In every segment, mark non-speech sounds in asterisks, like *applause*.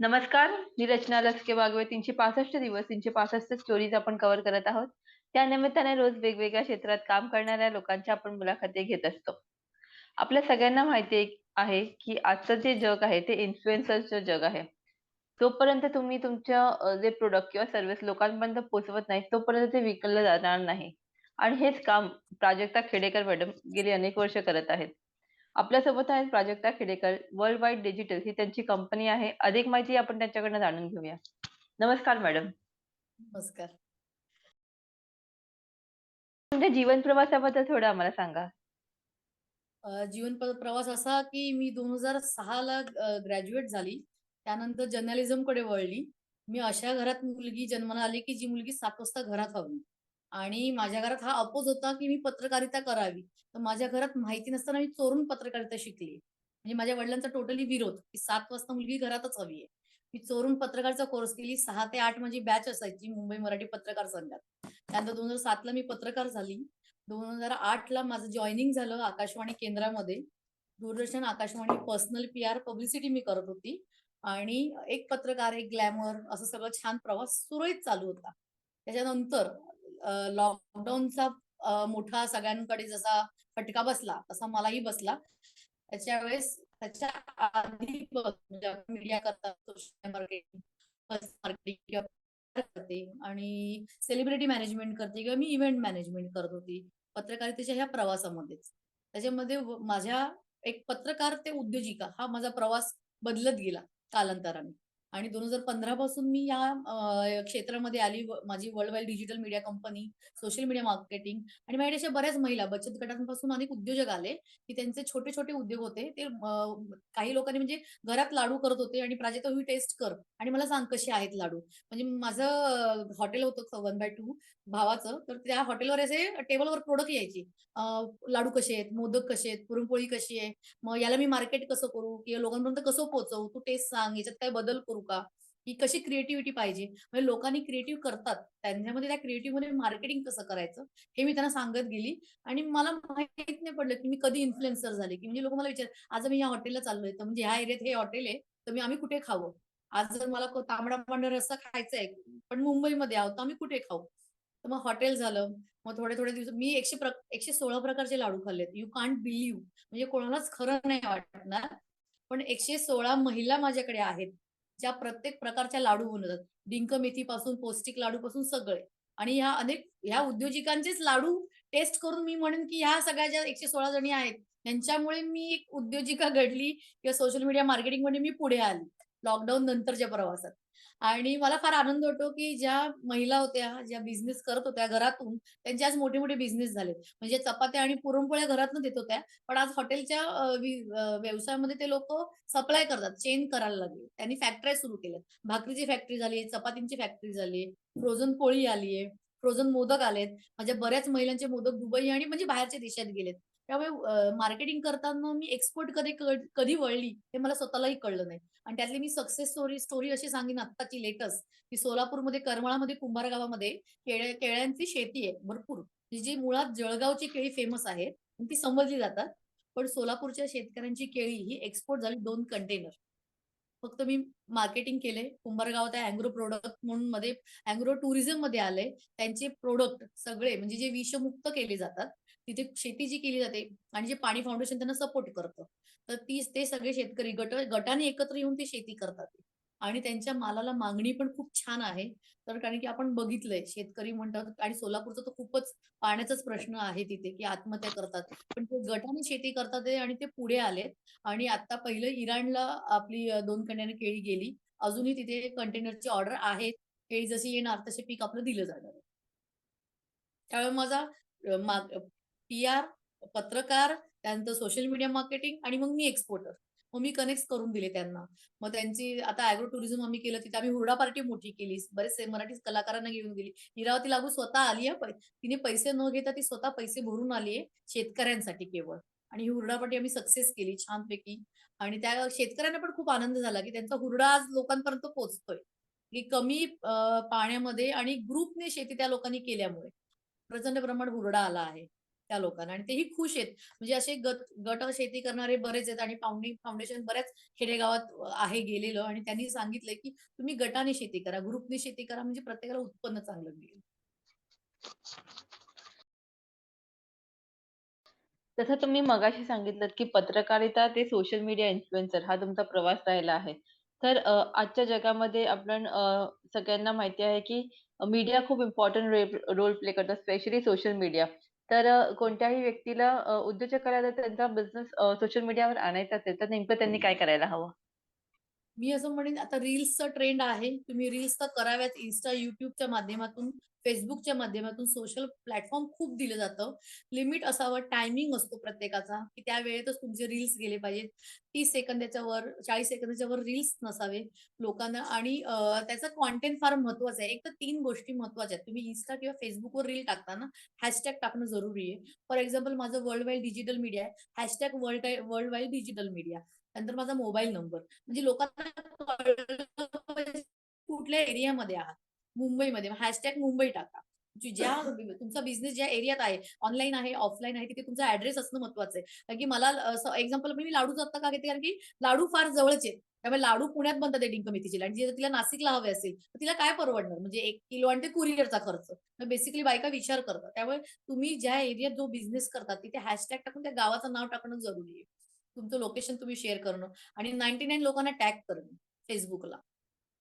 नमस्कार, मी रचना लसके वागवे तीनशे पासष्ट दिवस, 365 स्टोरीज आपण कव्हर करत आहोत. त्यानिमित्ताने रोज वेगवेगळ्या क्षेत्रात काम करणाऱ्या लोकांच्या आपण मुलाखती घेत असतो. आपल्या सगळ्यांना माहिती आहे की आजचं जे जग आहे ते इन्फ्लुएन्सरचं जग आहे. जोपर्यंत तुम्ही तुमच्या जे प्रोडक्ट किंवा सर्व्हिस लोकांपर्यंत पोहोचवत नाही, तोपर्यंत ते विकलं जाणार नाही. आणि हेच काम प्राजक्ता खेडेकर मॅडम गेली अनेक वर्ष करत आहेत. आपल्यासोबत आहेत Prajakta Khedekar. World wide digital ही त्यांची कंपनी आहे. अधिक माहिती आपण त्यांच्याकडनं जाणून घेऊया. नमस्कार मॅडम. नमस्कार. तुमच्या जीवन प्रवासाबद्दल थोडं आम्हाला सांगा. जीवन प्रवास असा की मी 2006 ला अ, ग्रॅज्युएट झाली. त्यानंतर जर्नलिझमकडे वळली. मी अशा घरात मुलगी जन्माला आली की जी मुलगी 7 वाजता घरात हवी आणि माझ्या घरात हा अपोज होता की मी पत्रकारिता करावी. तर माझ्या घरात माहिती नसताना मी चोरून पत्रकारिता शिकली. म्हणजे माझ्या वडिलांचा टोटली विरोध की सात वाजता मुलगी घरातच हवी आहे. मी चोरून पत्रकारचा कोर्स केली. सहा ते आठ माझी बॅच असायची मुंबई मराठी पत्रकार संघात. त्यानंतर 2007 ला मी पत्रकार झाली. 2008 ला माझं जॉइनिंग झालं आकाशवाणी केंद्रामध्ये. Doordarshan, Akashvani personal PR, publicity मी करत होती आणि एक पत्रकार, एक ग्लॅमर असं सगळं छान प्रवास सुरळीत चालू होता. त्याच्यानंतर लॉकडाऊनचा मोठा सगळ्यांकडे जसा फटका बसला, तसा मलाही बसला. त्याच्या वेळेस त्याच्या आधी म्हणजे मीडिया करतात, सोशल मार्केटिंग, किंवा करते आणि सेलिब्रिटी मॅनेजमेंट करते किंवा मी इव्हेंट मॅनेजमेंट करत होती. पत्रकारितेच्या ह्या प्रवासामध्येच. त्याच्यामध्ये माझ्या एक पत्रकार ते उद्योजिका हा माझा प्रवास बदलत गेला कालांतराने आणि 2015 पासून मी या क्षेत्रामध्ये आली. माझी world wide digital media company, social media marketing आणि माझ्याकडे अशा बऱ्याच महिला बचत गटांपासून अनेक उद्योजक आले, की त्यांचे छोटे-छोटे उद्योग होते. ते काही लोकांनी म्हणजे घरात लाडू करत होते आणि प्राजक्ता ही टेस्ट कर आणि मला सांग कसे आहेत लाडू. म्हणजे माझं हॉटेल होतं 1/2 भावाचं. तर त्या हॉटेलवर असे टेबलवर प्रोडक्ट यायचे. लाडू कसे आहेत, मोदक कसे आहेत, पुरणपोळी कशी आहे, मग याला मी मार्केट कसं करू किंवा लोकांपर्यंत कसं पोहोचवू, तू टेस्ट सांग, याच्यात काही बदल करू का? ही कशी क्रिएटिव्हिटी पाहिजे. म्हणजे लोकांनी क्रिएटिव्ह करतात. त्यांच्यामध्ये त्या क्रिएटिव्हमध्ये मार्केटिंग कसं करायचं, हे मी त्यांना सांगत गेली आणि मला माहीत नाही पडलं, की मी कधी इन्फ्लुएन्सर झाले, की म्हणजे लोक मला विचार "आज मी या हॉटेलला चाललोय." तर म्हणजे ह्या एरियात हे हॉटेल आहे, तर मी आम्ही कुठे खावं? आज जर मला तांबडा पांढरा रस्सा खायचा आहे, पण मुंबईमध्ये आहोत, तर आम्ही कुठे खाऊ? तर मग हॉटेल झालं. मग थोडे-थोडे दिवस मी एकशे एकशे सोळा प्रकारचे लाडू खाल्लेत. यू कांट बिलीव्ह म्हणजे कोणालाच खरं नाही वाटणार. पण 116 महिला माझ्याकडे आहेत, ज्या प्रत्येक प्रकारच्या लाडू बनवतात. डिंक मेथीपासून पौष्टिक लाडू पासून सगळे. आणि ह्या अनेक ह्या उद्योजिकांचेच लाडू टेस्ट करून मी म्हणेन, की ह्या सगळ्या ज्या 116 जणी आहेत, त्यांच्यामुळे मी एक उद्योजिका घडली किंवा सोशल मीडिया मार्केटिंगमध्ये मी पुढे आली. लॉकडाऊन नंतरच्या प्रवासात. आणि मला फार आनंद होतो, की ज्या महिला होत्या, ज्या बिझनेस करत होत्या घरातून, त्यांचे आज मोठे-मोठे बिझनेस झालेत. म्हणजे चपात्या आणि पुरणपोळ्या घरातून देत होत्या. पण आज हॉटेलच्या व्यवसायामध्ये ते लोक सप्लाय करतात, चेन करायला लागले. त्यांनी फॅक्टऱ्या सुरू केल्यात. भाकरीची फॅक्टरी झाली, चपातींची फॅक्टरी झाली, फ्रोझन पोळी आली आहे, फ्रोझन मोदक आलेत. माझ्या बऱ्याच महिलांचे मोदक दुबई आणि म्हणजे बाहेरच्या देशात गेलेत. त्यामुळे मार्केटिंग करताना मी एक्सपोर्ट कधी कधी वळली, हे मला स्वतःलाही कळलं नाही. आणि त्यातली मी सक्सेस स्टोरी स्टोरी अशी सांगेन आत्ताची लेटेस्ट, की सोलापूरमध्ये करमाळामध्ये कुंभार गावामध्ये केळ्यांची शेती आहे भरपूर. जी मुळात जळगावची केळी फेमस आहे ती समजली जातात. पण सोलापूरच्या शेतकऱ्यांची केळी ही एक्सपोर्ट झाली दोन कंटेनर. फक्त मी मार्केटिंग केले. कुंभार गावात अँग्रो प्रोडक्ट म्हणून मध्ये अँग्रो टुरिझममध्ये आले. त्यांचे प्रोडक्ट सगळे म्हणजे जे विषमुक्त केले जातात. तिथे शेती जी केली जाते आणि जे पाणी फाउंडेशन त्यांना सपोर्ट करतं. तर ती ते सगळे शेतकरी गट गटाने एकत्र येऊन ते शेती करतात. आणि त्यांच्या मालाला मागणी पण खूप छान आहे. तर कारण की आपण बघितलंय शेतकरी म्हणतात आणि सोलापूरचा तर खूपच पाण्याचाच प्रश्न आहे तिथे, की आत्महत्या करतात. पण ते गटाने शेती करतात आणि ते पुढे आलेत आणि आता पहिलं इराणला आपली दोन कंटेनर केळी गेली. अजूनही तिथे कंटेनरची ऑर्डर आहेत केळी जशी येणार तसे पीक आपलं दिलं जाणार त्यामुळे माझा पी-आर, पत्रकार, त्यानंतर सोशल मीडिया मार्केटिंग आणि मग मी एक्सपोर्टर. मग मी कनेक्ट करून दिले त्यांना. मग त्यांची आता अॅग्रो टुरिझम आम्ही केलं. तिथे आम्ही हुरडा पार्टी मोठी केली. बरेचसे मराठी कलाकारांना घेऊन गेली. इरावती लागू स्वतः आली आहे. तिने पैसे न घेता ती स्वतः पैसे भरून आली आहे, शेतकऱ्यांसाठी केवळ. आणि ही हुरडा पार्टी आम्ही सक्सेस केली छानपैकी. आणि त्या शेतकऱ्यांना पण खूप आनंद झाला, की त्यांचा हुरडा आज लोकांपर्यंत पोहोचतोय. की कमी पाण्यामध्ये आणि ग्रुपने शेती त्या लोकांनी केल्यामुळे. प्रचंड प्रमाण हुरडा आला आहे. त्या लोकांना आणि तेही खुश आहेत. म्हणजे असे गट गट शेती करणारे बरेच आहेत आणि फाउंडिंग फाउंडेशन बऱ्याच खेडेगावात आहे गेलेलं आणि त्यांनी सांगितलंय, की तुम्ही गटाने शेती करा, ग्रुपने शेती करा म्हणजे प्रत्येकाला उत्पन्न चांगलं मिळेल. जसं तुम्ही मगाशी सांगितलत, की पत्रकारिता ते सोशल मीडिया इन्फ्लुएन्सर हा तुमचा प्रवास राहिला आहे. तर आजच्या जगामध्ये आपण सगळ्यांना माहिती आहे, की मीडिया खूप इम्पॉर्टंट रोल प्ले करतात, स्पेशली सोशल मीडिया. तर अ, कोणत्याही व्यक्तीला अ, उद्योजकाला जर त्यांचा बिझनेस सोशल मीडियावर आणायचा असेल, तर नेमकं त्यांनी काय करायला हवं? मी असं म्हणेन आता रील्सचा ट्रेंड आहे. तुम्ही रील्स तर कराव्याच. Insta, YouTubeच्या माध्यमातून, फेसबुकच्या माध्यमातून सोशल प्लॅटफॉर्म खूप दिलं जातं. लिमिट असावं, टायमिंग असतो प्रत्येकाचा, की त्या वेळेतच तुमचे रील्स गेले पाहिजेत. तीस सेकंदाच्या वर, 40 सेकंदाच्या वर रील्स नसावे लोकांना आणि त्याचा कॉन्टेंट फार महत्वाचं आहे. एक तर तीन गोष्टी महत्त्वाच्या आहेत. तुम्ही इन्स्टा किंवा फेसबुकवर रील टाकताना हॅशटॅग टाकणं जरुरी आहे. फॉर एक्झाम्पल माझं वर्ल्ड वाईड डिजिटल मीडिया आहे. Hashtag world world wide digital media. नंतर माझा मोबाईल नंबर. म्हणजे लोकांना कुठल्या एरियामध्ये आहात. मुंबईमध्ये हॅशटॅग मुंबई टाका. जी ज्या *laughs* तुमचा बिझनेस ज्या एरियात आहे, ऑनलाईन आहे, ऑफलाईन आहे, तिथे तुमचा ॲड्रेस असणं महत्वाचं आहे. कारण की मला एक्झाम्पल मी लाडूचं आत्ता का घेते कारण की लाडू फार जवळचे आहेत. त्यामुळे लाडू पुण्यात बनतात ते डिंक मेथीचे आणि जर तिला नाशिकला हवे असेल, तर तिला काय परवडणार? म्हणजे 1 किलो आणि ते कुरिअरचा खर्च. बेसिकली बायका विचार करतात. त्यामुळे तुम्ही ज्या एरियात जो बिझनेस करता तिथे हॅशटॅग टाकून त्या गावाचं नाव टाकणं जरुरी आहे. तुमचं लोकेशन तुम्ही शेअर करणं आणि 99 लोकांना टॅग करणं Facebookला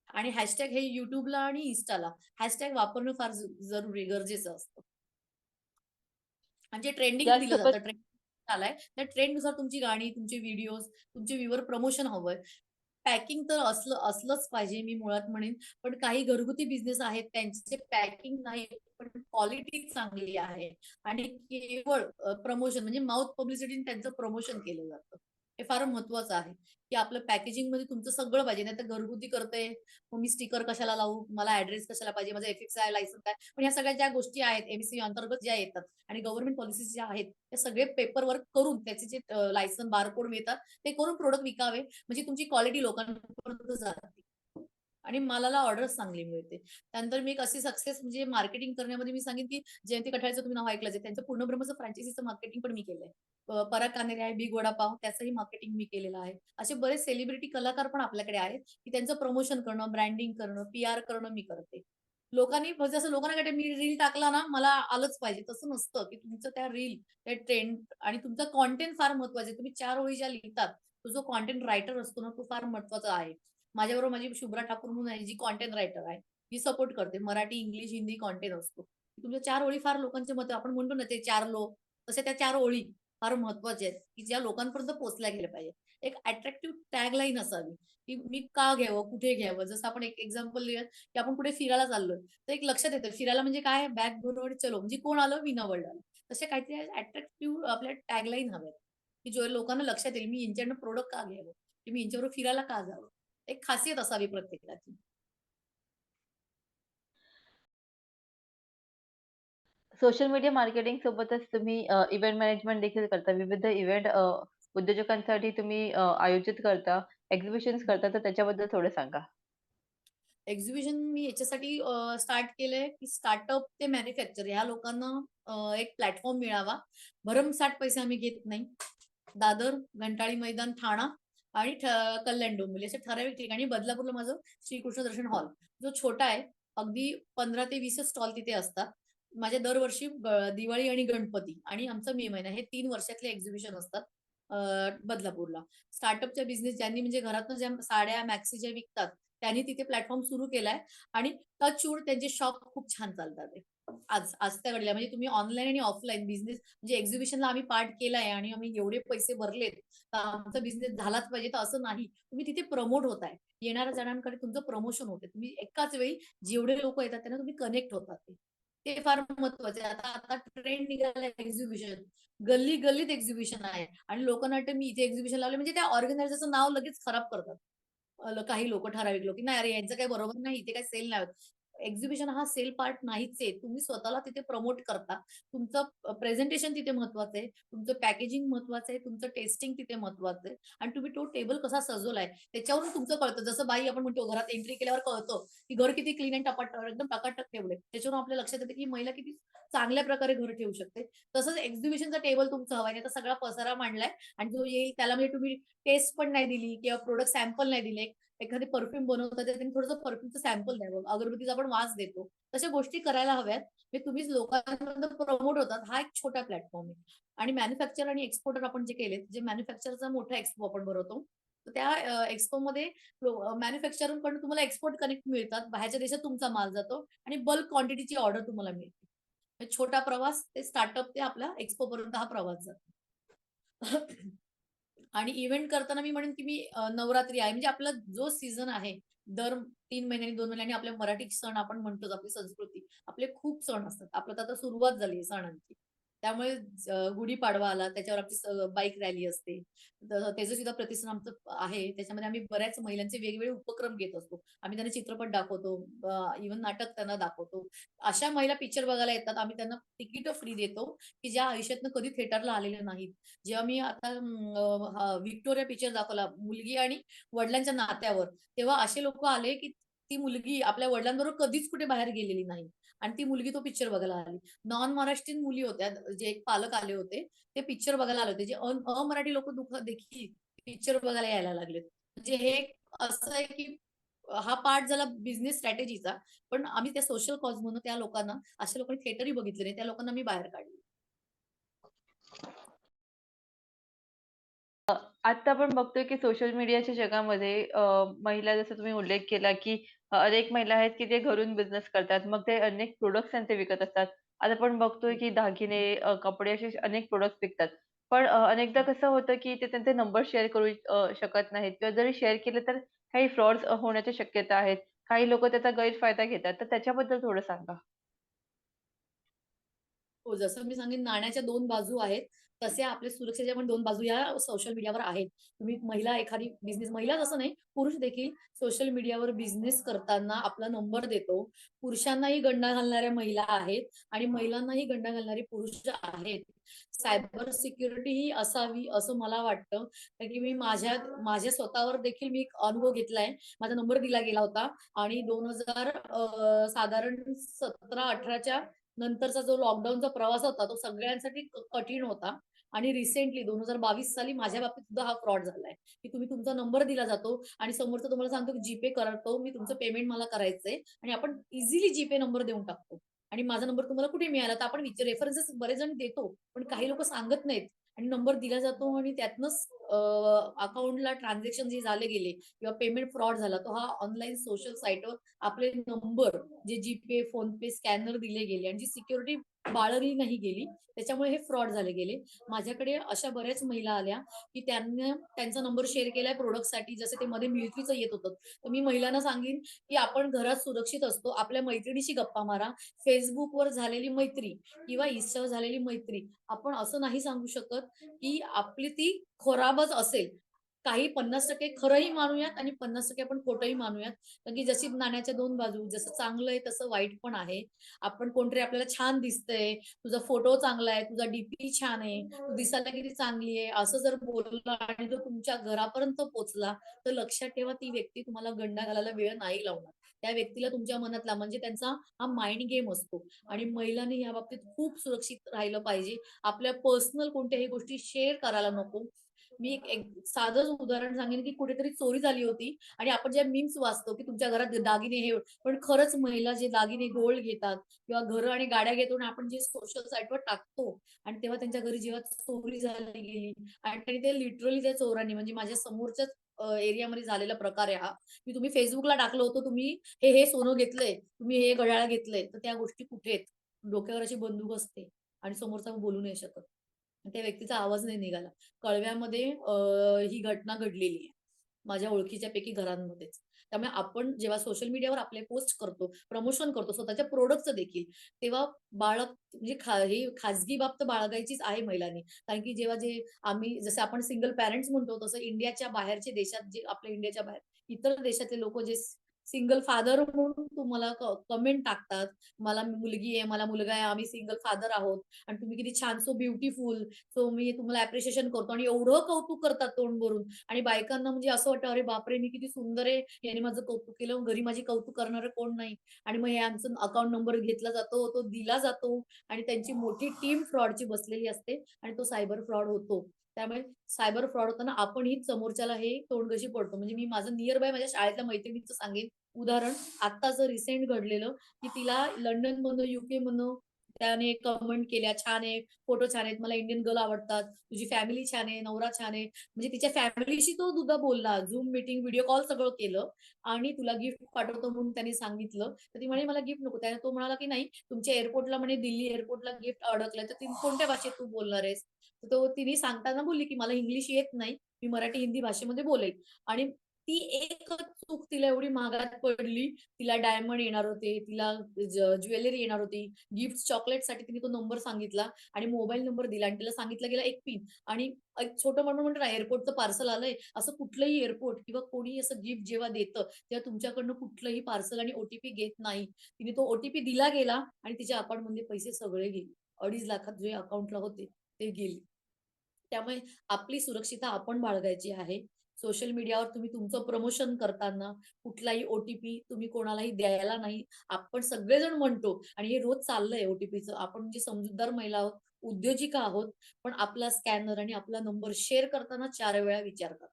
आणि हॅशटॅग हे YouTubeला आणि Instaला हॅशटॅग वापरणं फार जरुरी गरजेचं असतं. म्हणजे ट्रेंडिंग दिलं जातं. ट्रेंड आलाय. त्या ट्रेंडनुसार तुमची गाणी, तुमचे व्हिडिओज, तुमचे व्ह्यूवर प्रमोशन हवंय. पॅकिंग तर असलं असलंच पाहिजे मी मुळात म्हणेन. पण काही घरगुती बिझनेस आहेत त्यांचे पॅकिंग नाही, पण क्वालिटी चांगली आहे आणि केवळ प्रमोशन म्हणजे माउथ पब्लिसिटीने त्यांचं प्रमोशन केलं जातं. हे फार महत्वाचं आहे, की आपलं पॅकेजिंगमध्ये तुमचं सगळं पाहिजे. नाहीतर घरगुती करते, मग मी स्टिकर कशाला लावू? मला ऍड्रेस कशाला पाहिजे? माझं एफ आहे लायसन्स काय? पण ह्या सगळ्या ज्या गोष्टी आहेत, एम सी अंतर्गत ज्या येतात आणि गव्हर्नमेंट पॉलिसीज ज्या आहेत, ते सगळे पेपर वर्क करून त्याचे जे लायसन बारकोड मिळतात, ते करून प्रोडक्ट विकावे. म्हणजे तुमची क्वालिटी लोकांपर्यंत जाते आणि मला ऑर्डर चांगली मिळते. त्यानंतर मी एक अशी सक्सेस म्हणजे मार्केटिंग करण्यामध्ये मी सांगेन, की जयंती कठाळचं तुम्ही नाव ऐकलं त्यांचं पूर्ण ब्रह्मचं फ्रँचायझीचं मार्केटिंग पण मी केलंय. अ, पराग आहे, बिग वडापाव त्याचंही मार्केटिंग मी केलेलं आहे. असे बरेच सेलिब्रिटी कलाकार पण आपल्याकडे आहेत, की त्यांचं प्रमोशन करणं, ब्रँडिंग करणं, पी-आर करणं मी करते. लोकांनी म्हणजे जसं लोकांना काय मी रील टाकला ना, मला आलंच पाहिजे. तसं नसतं, की तुमचं त्या रील, त्या ट्रेंड आणि तुमचा कॉन्टेंट फार महत्त्वाचा आहे. तुम्ही चार ओळी ज्या लिहितात, तो जो कॉन्टेंट रायटर असतो ना, तो फार महत्त्वाचा आहे. माझ्याबरोबर माझी शुभ्रा ठाकूर म्हणून आहे, जी कॉन्टेंट रायटर आहे. ती सपोर्ट करते. मराठी, इंग्लिश, हिंदी कॉन्टेंट असतो. तुमच्या चार ओळी फार लोकांचे मत आपण म्हणतो ना, ते चार लोक, तसे त्या चार ओळी फार महत्त्वाच्या आहेत, की ज्या लोकांपर्यंत पोहोचल्या गेल्या पाहिजे. एक अट्रॅक्टिव्ह टॅगलाईन असावी, की मी का घ्यावं? कुठे घ्यावं? जसं आपण एक एक्झाम्पल लिहिलं, की आपण कुठे फिरायला चाललोय, तर एक लक्षात येतं फिरायला म्हणजे काय? बॅग बरोबर चलो. म्हणजे कोण आलं? विना वर्ल्ड आलं. तसे काहीतरी अट्रॅक्टिव्ह आपल्या टॅगलाईन हव्यात, की जो लोकांना लक्षात येईल, मी यांच्याकडनं प्रोडक्ट का घ्यावं? की मी यांच्याबरोबर फिरायला का जावं? एक खासियत असावी प्रत्येकाची. सोशल मीडिया मार्केटिंग सोबतच तुम्ही इव्हेंट मॅनेजमेंट देखील करता. विविध इव्हेंट उद्योजकांसाठी तुम्ही आयोजित करता, एक्झिबिशन्स करता, तर त्याच्याबद्दल थोडं सांगा? एक्झिबिशन मी याच्यासाठी स्टार्ट केलंय, की स्टार्टअप ते मॅन्युफॅक्चर ह्या लोकांना एक प्लॅटफॉर्म मिळावा. भरमसाठ पैसे आम्ही घेत नाही. दादर, घंटाळी मैदान, ठाणा आणि कल्याण डोंबिवली अशा ठराविक ठिकाणी. बदलापूरला माझं श्रीकृष्ण दर्शन हॉल, जो छोटा आहे. अगदी 15 ते 20च स्टॉल तिथे असतात. माझ्या दरवर्षी दिवाळी आणि गणपती आणि आमचा मे महिना हे तीन वर्षातले एक्झिबिशन असतात बदलापूरला. स्टार्टअपच्या बिझनेस ज्यांनी म्हणजे घरातनं ज्या साड्या, मॅक्सी ज्या विकतात, त्यांनी तिथे प्लॅटफॉर्म सुरू केलाय आणि टचवूड त्यांचे शॉप खूप छान चालतात आज आज त्या घडल्या म्हणजे तुम्ही ऑनलाईन आणि ऑफलाईन बिझनेस म्हणजे एक्झिबिशनला आम्ही पार्ट केलाय आणि आम्ही एवढे पैसे भरलेत, तर आमचा बिझनेस झालाच पाहिजे, तर असं नाही. तुम्ही तिथे प्रमोट होताय. येणाऱ्या जणांकडे तुमचं प्रमोशन होतंय. तुम्ही एकाच वेळी जेवढे लोक येतात त्यांना तुम्ही कनेक्ट होतात ते. फार महत्त्वाचे आता आता ट्रेंड निघालाय एक्झिबिशन. गल्ली-गल्लीत एक्झिबिशन आहे आणि लोकांना वाटतं मी इथे एक्झिबिशन लावले म्हणजे त्या ऑर्गनायझरचं नाव लगेच खराब करतात. काही लोक ठराविक लोक, की "नाही अरे यांचं काही बरोबर नाही, इथे काही सेल नाही होत." एक्झिबिशन हा सेल पार्ट नाहीच आहे. तुम्ही स्वतःला तिथे प्रमोट करता. तुमचं प्रेझेंटेशन तिथे महत्वाचं आहे. तुमचं पॅकेजिंग महत्वाचं आहे. तुमचं टेस्टिंग तिथे महत्वाचं आहे आणि तुम्ही तो टेबल कसा सजवलाय त्याच्यावरून तुमचं कळतं. जसं बाई आपण म्हणतो घरात एंट्री केल्यावर कळतं, की घर किती क्लीन अँड टपाट एकदम टकाटक ठेवले त्याच्यावरून आपल्या लक्षात येतं, की महिला किती चांगल्या प्रकारे घर ठेवू शकते. तसंच एक्झिबिशनचा टेबल तुमचा हवा नाही तर सगळा पसारा मांडलाय आणि जो येईल त्याला म्हणजे तुम्ही टेस्ट पण नाही दिली किंवा प्रोडक्ट सॅम्पल नाही दिले. एखादी परफ्यूम बनवतात त्यांनी थोडंसं परफ्यूमचं सॅम्पल द्यावं. अगरबत्तीचा आपण वास देतो. तशा गोष्टी करायला हव्यात. हे तुम्हीच लोकांपर्यंत प्रमोट होतात. हा एक छोटा प्लॅटफॉर्म आहे. आणि मॅन्युफॅक्चर आणि एक्सपोर्टर आपण जे केले जे मॅन्युफॅक्चरचा मोठा एक्स्पो आपण भरवतो. तर त्या अ, एक्स्पोमध्ये अ, मॅन्युफॅक्चरकडून तुम्हाला एक्सपोर्ट कनेक्ट मिळतात. बाहेरच्या देशात तुमचा माल जातो आणि बल्क क्वांटिटीची ऑर्डर तुम्हाला मिळते. म्हणजे छोटा प्रवास ते स्टार्टअप ते आपला एक्स्पोपर्यंत हा प्रवास जातो. आणि इव्हेंट करताना मी म्हणेन, की मी नवरात्री आहे म्हणजे आपला जो सीझन आहे, दर तीन महिन्यांनी, दोन महिन्यांनी आपल्या मराठी सण आपण म्हणतो आपली संस्कृती. आपले खूप सण असतात. आपलं तर आता सुरुवात झाली सणांची. त्यामुळे गुढीपाडवा आला, त्याच्यावर आपली बाईक रॅली असते. त्याचं सुद्धा प्रतिष्ठान आमचं आहे. त्याच्यामध्ये आम्ही बऱ्याच महिलांचे वेगवेगळे उपक्रम घेत असतो. आम्ही त्यांना चित्रपट दाखवतो, इव्हन नाटक त्यांना दाखवतो. अशा महिला पिक्चर बघायला येतात. आम्ही त्यांना तिकीट फ्री देतो, की ज्या आयुष्यातनं कधी थिएटरला आलेल्या नाहीत. जेव्हा मी आता व्हिक्टोरिया पिक्चर दाखवला, मुलगी आणि वडिलांच्या नात्यावर, तेव्हा असे लोक आले, की ती मुलगी आपल्या वडिलांबरोबर कधीच कुठे बाहेर गेलेली नाही आणि ती मुलगी तो पिक्चर बघायला आली. नॉन महाराष्ट्रीयन मुली होत्या, जे एक पालक आले होते, ते पिक्चर बघायला आले होते. जे अमराठी लोक दुख देखील पिक्चर बघायला यायला लागलेत. म्हणजे हे असं आहे, की हा पार्ट झाला बिझनेस स्ट्रॅटेजीचा. पण आम्ही त्या सोशल कॉज म्हणून त्या लोकांना, अशा लोकांनी थिएटरही बघितले नाही, त्या लोकांना मी बाहेर काढले आता आपण बघतोय, की सोशल मीडियाच्या जगामध्ये महिला जसं तुम्ही उल्लेख केला, की अनेक महिला आहेत, की ते घरून बिझनेस करतात. मग ते अनेक प्रॉडक्ट्स त्यांचे विकत असतात. आता आपण बघतोय, की दागिने, अ, कपडे असे अनेक प्रॉडक्ट्स विकतात. पण अ, अनेकदा कसं होतं, की ते त्यांचे नंबर शेअर करू अ, शकत नाहीत किंवा जरी शेअर केले तर काही फ्रॉड्स होण्याच्या शक्यता आहेत. काही लोकं त्याचा गैरफायदा घेतात. तर त्याच्याबद्दल थोडं सांगा? हो, जसं मी सांगेन नाण्याच्या 2 बाजू आहेत. तसे आपले सुरक्षेच्या पण दोन बाजू या सोशल मीडियावर आहेत. तुम्ही महिला एखादी बिझनेस महिलाच असं नाही, पुरुष देखील सोशल मीडियावर बिझनेस करताना आपला नंबर देतो. पुरुषांनाही गंडा घालणाऱ्या महिला आहेत आणि महिलांनाही गंडा घालणारे पुरुष आहेत. सायबर सिक्युरिटी ही असावी असं मला वाटतं. कारण की मी माझ्या माझ्या स्वतःवर देखील मी एक अनुभव घेतलाय. माझा नंबर दिला गेला होता आणि दोन हजार साधारण 17-18च्या नंतरचा जो लॉकडाऊनचा प्रवास होता, तो सगळ्यांसाठी कठीण होता. आणि रिसेंटली 2022 साली माझ्या बाबतीत सुद्धा हा फ्रॉड झालाय, की तुम्ही तुमचा नंबर दिला जातो आणि समोरचा तुम्हाला सांगतो, की जीपे करतो, मी तुमचं पेमेंट मला करायचंय आणि आपण इझिली जीपे नंबर देऊन टाकतो. आणि माझा नंबर तुम्हाला कुठे मिळाला? तर आपण रेफरन्सेस बरेच जण देतो, पण काही लोकं सांगत नाहीत. आणि नंबर दिला जातो आणि त्यातनंच अकाउंटला ट्रान्झॅक्शन जे झाले गेले किंवा पेमेंट फ्रॉड झाला, तो हा ऑनलाईन सोशल साईटवर आपले नंबर जे जीपे, फोनपे, स्कॅनर दिले गेले आणि जी सिक्युरिटी बाळगली नाही गेली, त्याच्यामुळे हे फ्रॉड झाले गेले. माझ्याकडे अशा बऱ्याच महिला आल्या, की त्यांनी त्यांचा नंबर शेअर केलाय प्रोडक्टसाठी जसं ते मध्ये मिलिटरीचं येत होतं. तर मी महिलांना सांगेन, की आपण घरात सुरक्षित असतो. आपल्या मैत्रिणीशी गप्पा मारा. फेसबुकवर झालेली मैत्री किंवा Instaवर झालेली मैत्री, आपण असं नाही सांगू शकत, की आपली ती खराबच असेल. काही 50% खरंही मानूयात आणि 50% आपण खोटंही मानूयात. कारण की जशी नाण्याच्या दोन बाजू, जसं चांगलं आहे तसं वाईट पण आहे. आपण कोणतरी आपल्याला छान दिसतंय, तुझा फोटो चांगला आहे, तुझा डीपी छान आहे, तू दिसायला किती चांगली आहे, असं जर बोललं आणि तो तुमच्या घरापर्यंत पोहोचला, तर लक्षात ठेवा ती व्यक्ती तुम्हाला गंडा घालायला वेळ नाही लावणार. त्या व्यक्तीला तुमच्या मनातला म्हणजे त्यांचा हा माइंड गेम असतो आणि महिलांनी या बाबतीत खूप सुरक्षित राहिलं पाहिजे. आपल्या पर्सनल कोणत्याही गोष्टी शेअर करायला नको. मी एक एक साधंच उदाहरण सांगेन, की कुठेतरी चोरी झाली होती आणि आपण ज्या मीम्स वाचतो, की तुमच्या घरात दागिने हे पण खरंच महिला जे दागिने गोल्ड घेतात किंवा घरं आणि गाड्या घेतो आणि आपण जे सोशल साईटवर टाकतो आणि तेव्हा त्यांच्या घरी जेव्हा चोरी झाली गेली आणि त्यांनी ते लिटरली त्या चोरांनी म्हणजे माझ्या समोरच्याच एरियामध्ये झालेला प्रकार आहे हा, की तुम्ही फेसबुकला टाकलं होतं, तुम्ही हे, हे सोनं घेतलंय, तुम्ही हे घड्याळ घेतलंय, तर त्या गोष्टी कुठे आहेत? डोक्यावर अशी बंदूक असते आणि समोरचा बोलू नाही शकत. त्या व्यक्तीचा आवाज नाही निघाला. कळव्यामध्ये ही घटना घडलेली आहे. माझ्या ओळखीच्यापैकी घरांमध्येच. त्यामुळे आपण जेव्हा सोशल मीडियावर आपले पोस्ट करतो, प्रमोशन करतो स्वतःच्या प्रोडक्टचं देखील, तेव्हा बाळग म्हणजे खा ही खाजगी बाब तर बाळगायचीच आहे महिलांनी. कारण की जेव्हा जे आम्ही जसं आपण सिंगल पॅरेंट्स म्हणतो, तसं इंडियाच्या बाहेरचे देशात जे आपल्या इंडियाच्या बाहेर इतर देशातले लोक जे सिंगल फादर म्हणून तुम्हाला कमेंट टाकतात. मला मुलगी आहे, मला मुलगा आहे, आम्ही सिंगल फादर आहोत आणि तुम्ही किती छान सो ब्युटिफुल सो मी तुम्हाला अप्रिशिएशन करतो आणि एवढं कौतुक करतात तोंड भरून आणि बायकांना म्हणजे असं वाटतं, "अरे बापरे! मी किती सुंदर आहे. याने माझं कौतुक केलं. घरी माझी कौतुक करणारं कोण नाही." आणि मग हे आमचं अकाउंट नंबर घेतला जातो, तो दिला जातो आणि त्यांची मोठी टीम फ्रॉडची बसलेली असते आणि तो सायबर फ्रॉड होतो. त्यामुळे सायबर फ्रॉड होताना आपणही समोरच्याला हे तोंडगशी पडतो. म्हणजे मी माझं निअर बाय माझ्या शाळेतल्या मैत्रिणीचं सांगेन उदाहरण. आत्ताच रिसेंट घडलेलं, की तिला लंडन म्हणोन युके यूकेमधनं त्याने कमेंट केल्या, "छान आहे, फोटो छान आहेत, मला इंडियन गर्ल आवडतात, तुझी फॅमिली छान आहे, नवरा छान आहे." म्हणजे तिच्या फॅमिलीशी तो सुद्धा बोलला. झूम मीटिंग, व्हिडिओ कॉल सगळं केलं आणि तुला गिफ्ट पाठवतो म्हणून त्यांनी सांगितलं. तर ती म्हणे, "मला गिफ्ट नको." त्याने तो म्हणाला, की "नाही, तुमच्या एअरपोर्टला म्हणे दिल्ली एअरपोर्टला गिफ्ट अडकलं तर ती कोणत्या भाषेत तू बोलणार आहेस?" तर तो तिने सांगताना बोलली, की "मला इंग्लिश येत नाही. मी मराठी, हिंदी भाषेमध्ये बोलेल." आणि ती एक चूक तिला एवढी महागात पडली. तिला डायमंड येणार होते, तिला ज्वेलरी येणार होती. गिफ्ट चॉकलेटसाठी तिने तो नंबर सांगितला आणि मोबाईल नंबर दिला आणि तिला सांगितला गेला एक पिन आणि एक छोटं म्हणून म्हणतो ना एअरपोर्टचं पार्सल आलंय. असं कुठलंही एअरपोर्ट किंवा कोणी असं गिफ्ट जेव्हा देतं, तेव्हा तुमच्याकडनं कुठलंही पार्सल आणि ओटीपी घेत नाही. तिने तो ओटीपी दिला गेला आणि तिच्या अकाउंटमधले पैसे सगळे गेले. 2.5 लाखात जे अकाउंटला होते ते गेली. त्यामुळे आपली सुरक्षितता आपण बाळगायची आहे. सोशल मीडियावर तुम्ही तुमचं प्रमोशन करताना कुठलाही ओटीपी तुम्ही कोणालाही द्यायला नाही. आपण सगळेजण म्हणतो आणि हे रोज चाललंय ओटीपीचं आपण म्हणजे समजूतदार महिला आहोत, उद्योजिका आहोत, पण आपला स्कॅनर आणि आपला नंबर शेअर करताना चार वेळा विचार करा,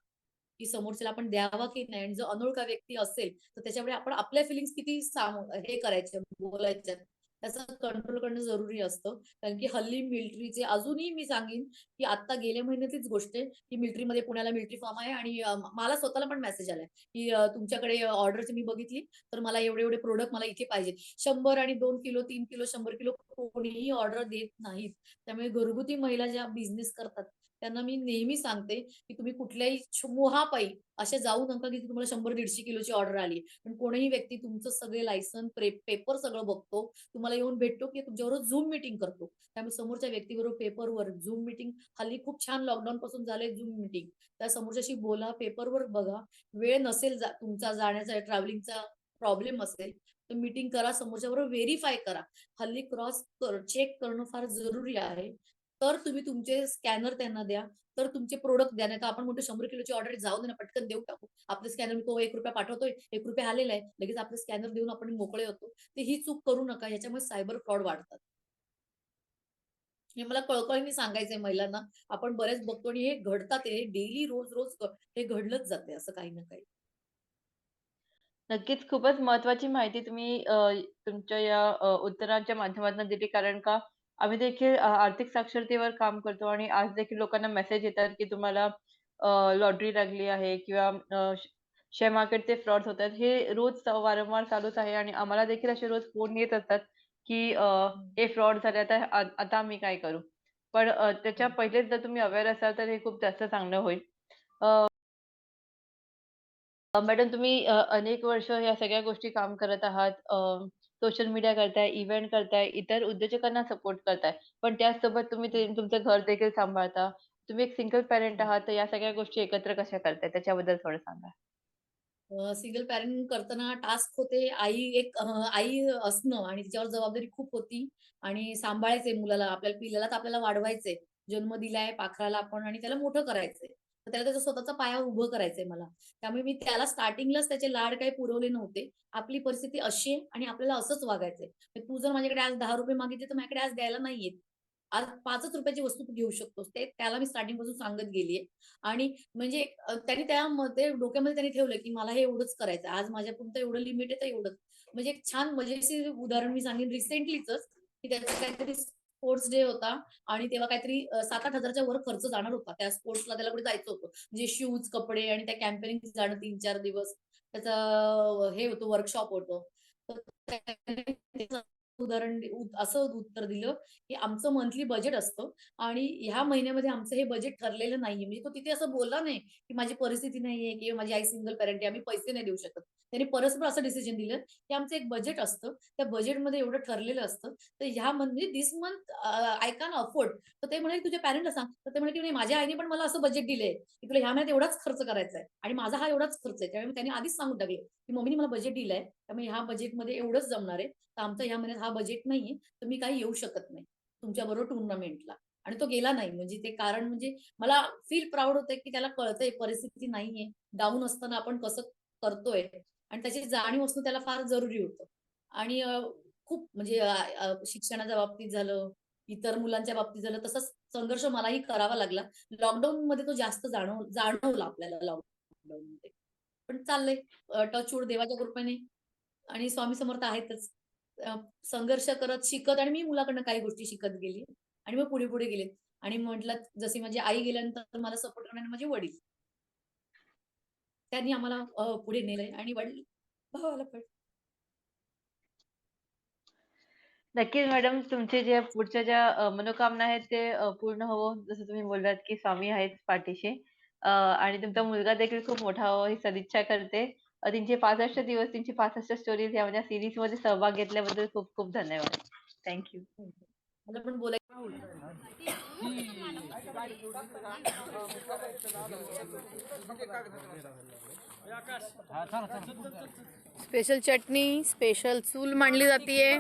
की समोरच्याला आपण द्यावा की नाही? आणि जर अनोळखा व्यक्ती असेल, तर त्याच्यामुळे आपण आपल्या फिलिंग्स किती साम हे करायच्या, बोलायच्या त्याचं कंट्रोल करणं जरुरी असतं. कारण की हल्ली मिलिटरीचे अजूनही मी सांगेन, की आता गेल्या महिन्यातलीच गोष्ट आहे, की मिलिटरीमध्ये पुण्याला मिलिटरी फॉर्म आहे आणि मला स्वतःला पण मेसेज आलाय, की तुमच्याकडे ऑर्डरची मी बघितली, तर मला एवढे-एवढे प्रोडक्ट मला इथे पाहिजे शंभर आणि दोन किलो, तीन किलो, शंभर किलो कोणीही ऑर्डर देत नाहीत. त्यामुळे घरगुती महिला ज्या बिझनेस करतात, त्यांना मी नेहमी सांगते, की तुम्ही कुठल्याही मोहापायी असे जाऊ नका, की तुम्हाला शंभर दीडशे किलोची ऑर्डर आली. पण कोणीही व्यक्ती तुमचं सगळे लायसन, पेपर सगळं बघतो. तुम्हाला येऊन भेटतो, की तुमच्याबरोबर झूम मीटिंग करतो. त्यामुळे समोरच्या व्यक्तीबरोबर पेपरवर झूम मीटिंग हल्ली खूप छान लॉकडाऊन पासून झाले झूम मीटिंग. त्या समोरच्याशी बोला, पेपरवर बघा. वेळ नसेल जा तुमचा जाण्याचा ट्रॅव्हलिंगचा प्रॉब्लेम असेल, तर मीटिंग करा. समोरच्याबरोबर व्हेरीफाय करा. हल्ली क्रॉस चेक करणं फार जरुरी आहे. तर तुम्ही तुमचे स्कॅनर त्यांना द्या. तर तुमचे प्रोडक्ट द्या. नाही तर आपण म्हणतो शंभर किलोची ऑर्डर जाऊ दे ना, पटकन देऊ टाकू. आपलं स्कॅनर तो एक रुपया पाठवतोय, एक रुपया आलेला आहे. लगेच आपलं स्कॅनर देऊन आपण मोकळे होतो. ते ही चूक करू नका. याच्यामुळे सायबर फ्रॉड वाढतात. हे मला कळकळीने सांगायचंय महिलांना. आपण बरेच बघतो आणि हे घडतात हे डेली रोज-रोज हे घडलंच जाते असं काही ना काही. नक्कीच खूपच महत्त्वाची माहिती तुम्ही तुमच्या या उत्तरांच्या उत्तराच्या माध्यमातून दिली. कारण का आम्ही देखील अ, आर्थिक साक्षरतेवर काम करतो आणि आज देखील लोकांना मेसेज येतात, की तुम्हाला लॉटरी लागली आहे किंवा अ, शेअर मार्केटचे फ्रॉड्स होतात. हे रोज वारंवार चालूच आहे आणि आम्हाला देखील असे रोज फोन येत असतात, की अ, हं, हे फ्रॉड झाले आता आ आता आम्ही काय करू? पण अ, त्याच्या हं. पहिलेच जर तुम्ही अवेअर असाल तर हे खूप जास्त चांगलं होईल. अ, मॅडम तुम्ही अ, अनेक वर्ष या सगळ्या गोष्टी काम करत आहात. अ, सोशल मीडिया करताय, इव्हेंट करताय, इतर उद्योजकांना सपोर्ट करताय. पण त्याचसोबत तुम्ही ते तुमचं घर देखील सांभाळता. तुम्ही एक सिंगल पॅरेंट हं. आहात, तर या सगळ्या गोष्टी एकत्र कशा करताय? त्याच्याबद्दल थोडं सांगा? सिंगल पॅरेंट करताना टास्क होते आई एक अ, आई असणं आणि तिच्यावर जबाबदारी खूप होती आणि सांभाळायचंय मुलाला. आपल्याला पिल्लाला तर आपल्याला वाढवायचंय. जन्म दिलाय पाखराला आपण आणि त्याला मोठं करायचंय. तर त्याला त्याचा स्वतःचा पाया उभं करायचंय मला. त्यामुळे मी त्याला स्टार्टिंगलाच त्याचे लाड काही पुरवले नव्हते. आपली परिस्थिती अशी आहे आणि आपल्याला असंच वागायचंय. तू जर माझ्याकडे आज ₹10 मागितले, तर माझ्याकडे आज द्यायला नाहीयेत. आज पाचच रुपयाची वस्तू तू घेऊ शकतोस. ते त्याला मी स्टार्टिंगपासून सांगत गेलीये आणि म्हणजे त्यांनी त्यामध्ये डोक्यामध्ये त्यांनी ठेवलं, की मला हे एवढंच करायचं आज माझ्यापर्यंत एवढं लिमिट आहे तर एवढंच. म्हणजे एक छान मजेशीर उदाहरण मी सांगेन रिसेंटलीच की त्याचं काहीतरी स्पोर्ट्स डे होता आणि तेव्हा काहीतरी सात आठ हजारच्या वर खर्च जाणार होता. त्या स्पोर्ट्सला त्याला कुठे जायचं होतं. म्हणजे शूज, कपडे आणि त्या कॅम्पेनिंग जाणं 3-4 दिवस. त्याचं हे होतं वर्कशॉप होतं. उदाहरण असं उत्तर दिलं की आमचं मंथली बजेट असतं आणि ह्या महिन्यामध्ये आमचं हे बजेट ठरलेलं नाहीये. म्हणजे तो तिथे असं बोलला नाही की माझी परिस्थिती नाहीये किंवा माझी आई सिंगल पॅरेंट आहे आम्ही पैसे नाही देऊ शकत. त्यांनी परस्पर असं डिसिजन दिलं की आमचं एक बजेट असतं. त्या बजेटमध्ये एवढं ठरलेलं असतं. तर ह्या म्हणजे this month I can afford तर ते म्हणे तुझ्या पॅरेंटला सांग तर ते म्हणे की नाही माझ्या आईने पण मला असं बजेट दिलंय की तुला ह्या महिन्यात एवढाच खर्च करायचा आहे आणि माझा हा एवढाच खर्च आहे. त्यामुळे त्यांनी आधीच सांगून टाकले की मम्मीने मला बजेट दिलंय त्यामुळे ह्या बजेटमध्ये एवढंच जमणार आहे. तर आमचा ह्या महिन्यात हा बजेट नाहीये तर मी काही येऊ शकत नाही. तुमच्या बरोबर टुर्नामेंटला आणि तो गेला नाही. म्हणजे ते कारण म्हणजे मला फील प्राऊड होतंय की त्याला कळतंय परिस्थिती नाहीये. डाऊन असताना आपण कसं करतोय? आणि त्याची जाणीव असणं त्याला फार जरुरी होतं. आणि खूप म्हणजे शिक्षणाच्या बाबतीत झालं इतर मुलांच्या बाबतीत झालं तसंच संघर्ष मलाही करावा लागला. लॉकडाऊन मध्ये तो जास्त जाणव जाणवला आपल्याला लॉकडाऊन मध्ये. पण चाललंय. टचवूड देवाच्या कृपेने. आणि स्वामी समर्थ आहेतच. संघर्ष करत शिकत आणि मी मुलाकडनं काही गोष्टी शिकत गेली आणि मग पुढे पुढे गेले. आणि म्हटलं जशी माझी आई गेल्यानंतर मला सपोर्ट करणारे माझे वडील. त्यांनी आम्हाला पुढे नेलंय आणि वडील भावाला पण. नक्कीच मॅडम. तुमचे जे पुढच्या ज्या मनोकामना आहेत ते पूर्ण हवं जसं तुम्ही बोललात की स्वामी आहेत पाठीशी. आणि तुमचा मुलगा देखील खूप मोठा हवा ही सदिच्छा करते. अ, त्यांचे पासष्ट दिवस त्यांची पासष्ट स्टोरीज या माझ्या सिरीजमध्ये सहभाग घेतल्याबद्दल खूप खूप धन्यवाद. थँक्यू मला पण बोलायचं स्पेशल चटणी स्पेशल चूल मांडली जातीये.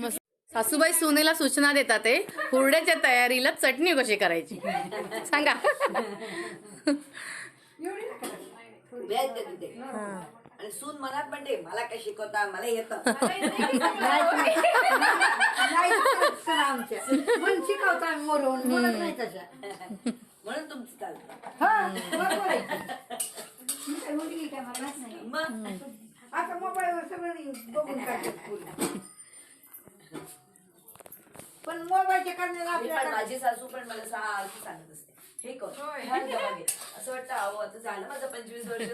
मस्त. सासूबाई सुनेला सूचना देतात ते हुरड्याच्या तयारीला चटणी कशी करायची? सांगा. ते आणि सून मनात पण दे मला काय शिकवता मला येतं. आमच्या. पण शिकवता बोलत नाही तशा. म्हणून तुमचं चालतं. मग? आता मोबाईलवर सगळं बघून काढतात पूर्ण. पण मोबाईलच्या कारणाला आपल्याला माझी सासू पण मला सारखी सांगत असते. हे कर. ह्या. डबा घे. असं वाटतं अहो आता झालं माझं पंचवीस वर्ष.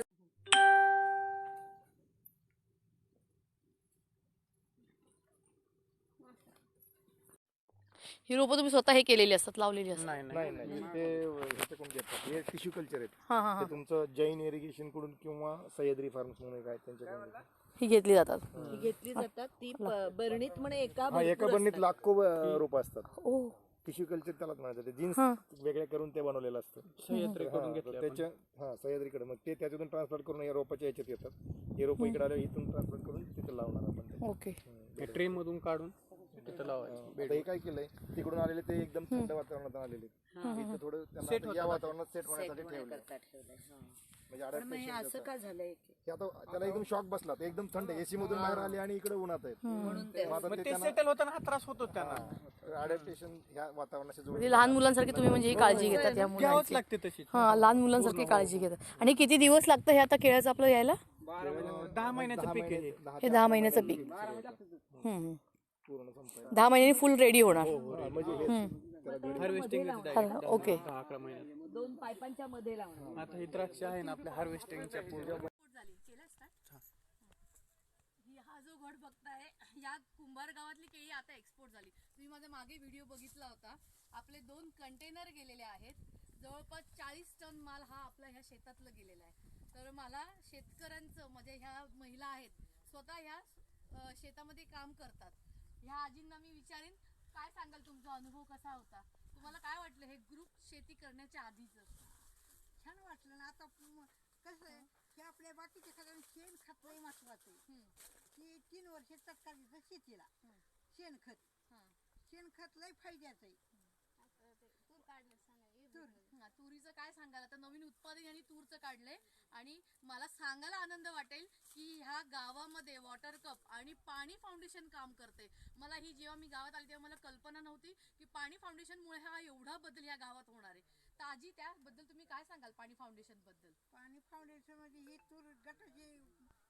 ही रोपं तुम्ही स्वतः हे केलेली असतात लावलेली असतात. नाही नाही. ते ह्याच्याकडून घेतात हे टिश्यू कल्चर आहेत. हा हा हा. ते तुमचं जैन इरिगेशनकडून किंवा सह्याद्री फार्म्स म्हणून एक आहे त्यांच्याकडून घेतात. ही घेतली जातात. ती घेतली जातात. ती प- बरणीत म्हणे एका हा एका भरपूर बरणीत. लाखो अं, रोपं असतात. ओ टिश्यू कल्चर त्यालाच म्हणायचं ते जीन्स हा. वेगळे करून ते बनवलेलं असतं. सह्याद्रीकडून हा, घेतले त्याच्या हा सह्याद्रीकडे. मग ते त्याच्यातून ट्रान्सफर करून या रोपाच्या याच्यात येतात. हे रोपं इकडे आले इथून ट्रान्सफर करून तिथे लावणार आपण. ते. ओके. हम्म. ट्रे मधून काढून? तिथं लावायचं. हे काय केलंय? तिकडून आलेले ते एकदम थंड वातावरणात आलेले इथं थोडं त्यांना आता या वातावरणात सेट होण्यासाठी ठेवलं म्हणजे पण मग हे adaptation असं का झालंय हे आता त्याला एकदम शॉक बसला. ते एकदम थंड. एसी मधून बाहेर आले आणि इकडे उन्हात आहेत. म्हणून ते. मग आता मग ते ते त्यांना सेटल होताना हा त्रास होतो त्यांना. अडॅप्टेशन ह्या वातावरणाशी म्हणजे लहान मुलांसारखी तुम्ही म्हणजे ही काळजी घेतात या घ्यावंच मुलांची लागते तशी. हा लहान मुलांसारखी काळजी घेतात. आणि किती दिवस लागतं हे आता केळ्याचं आपलं यायला? दहा महिन्याचं पीक आहे हे. हे दहा महिन्याचं पीक. हम्म, हम्म. पूर्ण संपायला दहा महिन्यांनी फुल रेडी होणार. हा, म्हणजे हे हार्वेस्टिंग ओके दहा अकरा महिन्यात. दोन पायपांच्या मध्ये लावणार. आता ही द्राक्ष आहे ना आपल्या हार्वेस्टिंगच्या पूर्ण. ही. हा जो घड बघताय या कुंभार गावातली केळी आता एक्सपोर्ट झाली. तुम्ही माझा मागे व्हिडिओ बघितला होता. आपले दोन कंटेनर गेलेले आहेत. जवळपास चाळीस टन माल हा आपला ह्या शेतातलं गेलेला आहे. तर मला शेतकऱ्यांचं म्हणजे ह्या महिला आहेत स्वतः ह्या अ, शेतामध्ये काम करतात. ह्या आजींना मी विचारेन काय सांगाल तुमचा अनुभव कसा होता? तुम्हाला काय वाटलं हे ग्रुप शेती करण्याच्या आधीचं? छान वाटलं ना आता म- कसं आहे हे आपल्या बाकीच्या सगळ्यांना शेण खत लय महत्वाचं आहे. की तीन वर्ष तत्कालीचं शेतीला. शेणखत शेणखत लय फायद्याचं आहे. तुरीचं काय सांगाल? आता नवीन उत्पादन यांनी तूरचं काढलंय आणि मला सांगायला आनंद वाटेल की ह्या गावामध्ये वॉटर कप आणि पाणी फाउंडेशन काम करते मला ही जेव्हा मी गावात आली तेव्हा मला कल्पना नव्हती की पाणी फाउंडेशनमुळे हा एवढा बदल या गावात होणार आहे. तर आजी त्याबद्दल तुम्ही काय सांगाल पाणी फाउंडेशनबद्दल? पाणी फाउंडेशनमध्ये म्हणजे ही तूर गटाची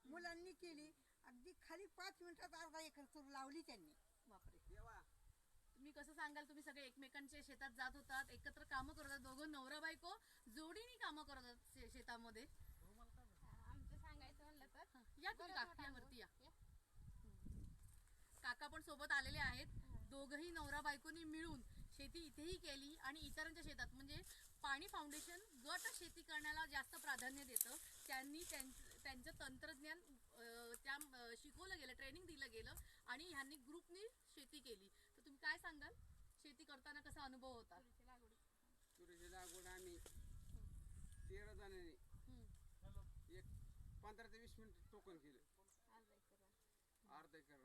मुलांनी केली. अगदी खाली पाच मिनिटात अर्धा एकर तूर लावली त्यांनी. तुम्ही कसं सांगाल तुम्ही सगळे एकमेकांच्या शेतात जात होतात एकत्र कामं करतात दोघं नवरा बायको जोडीने कामं करतात शे- शेतामध्ये? आमचं सांगायचं म्हणलं तर या तुम्ही काका या पण सोबत आलेले आहेत. दोघही नवरा बायकोनी मिळून शेती इथेही केली आणि इतरांच्या शेतात म्हणजे पाणी फाउंडेशन गट शेती करण्याला जास्त प्राधान्य देतं. त्यांनी त्यां- त्यांचं तंत्रज्ञान अं, त्या अं, शिकवलं गेलं ट्रेनिंग दिलं गेलं आणि ह्यांनी ग्रुपनी शेती केली. काय सांगाल? शेती करताना कसा अनुभव होता? तुरीची लागवड. आम्ही तेरा जणांनी एक पंधरा ते वीस मिनिट टोकन केलं. अर्धा एकर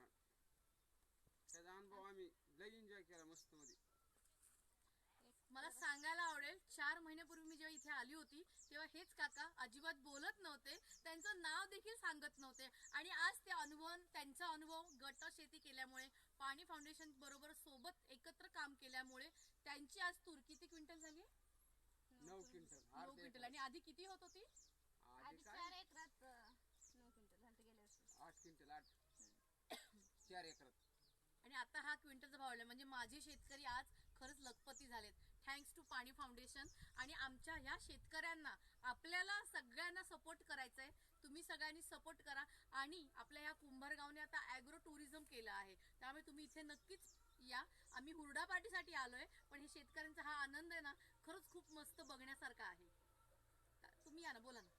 त्याचा अनुभव आम्ही लई एन्जॉय केला मस्त मध्ये मला सांगायला आवडेल चार महिन्यापूर्वी मी जेव्हा इथे आली होती तेव्हा हेच काका अजिबात बोलत नव्हते त्यांचं नाव देखील सांगत नव्हते. आणि आज ते अनुभव त्यांचा अनुभव गट शेती पाणी फाउंडेशन बरोबर सोबत एकत्र काम केल्यामुळे त्यांची आज तूर किती क्विंटल झाली नऊ क्विंटल. नऊ क्विंटल. आणि आधी किती होत होती? आधी आठ क्विंटल आठ. चार एकरात. आणि आता हा क्विंटलचा भाव म्हणजे माझे शेतकरी आज खरंच लखपती झालेत. थँक्स टू पाणी फाउंडेशन आणि आमच्या ह्या शेतकऱ्यांना आपल्याला सगळ्यांना सपोर्ट करायचा आहे तुम्ही सगळ्यांनी सपोर्ट करा. आणि आपल्या ह्या कुंभरगावने आता ॲग्रो टुरिझम केलं आहे. त्यामुळे तुम्ही इथे नक्कीच या. आम्ही हुरडा पार्टीसाठी आलोय पण हे शेतकऱ्यांचा हा आनंद आहे ना खरंच खूप मस्त बघण्यासारखा आहे. तुम्ही या ना बोला ना.